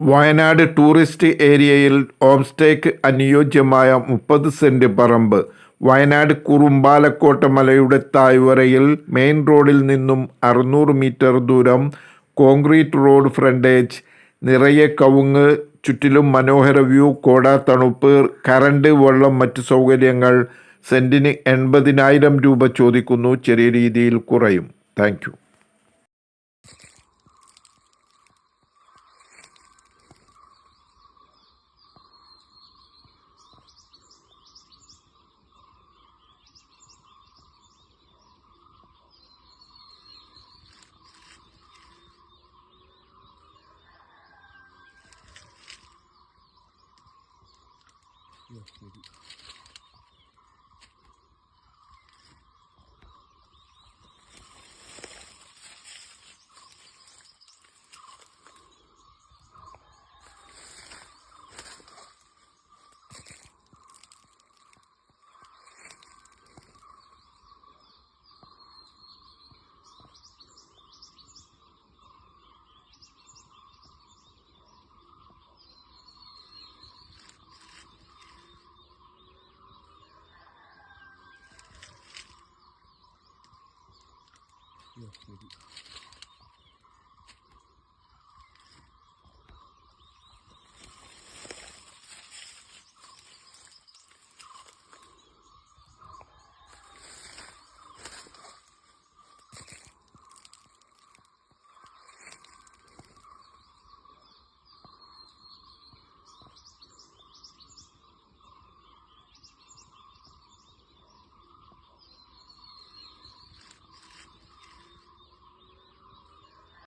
Wayanad tourist ഏരിയയിൽ home സ്റ്റേക്ക് അനുയോജ്യമായ മുപ്പത് സെന്റ് പറമ്പ് വയനാട് കുറുമ്പാലക്കോട്ട മലയുടെ താഴ്വരയിൽ മെയിൻ റോഡിൽ നിന്നും അറുന്നൂറ് മീറ്റർ ദൂരം കോൺക്രീറ്റ് റോഡ് ഫ്രണ്ടേജ് നിറയെ കവുങ്ങ് ചുറ്റിലും മനോഹര വ്യൂ കോട തണുപ്പ് കറണ്ട് വെള്ളം മറ്റു സൗകര്യങ്ങൾ സെന്റിന് എൺപതിനായിരം രൂപ ചോദിക്കുന്നു. ചെറിയ രീതിയിൽ കുറയും. Thank Yok dedi. Meu filho.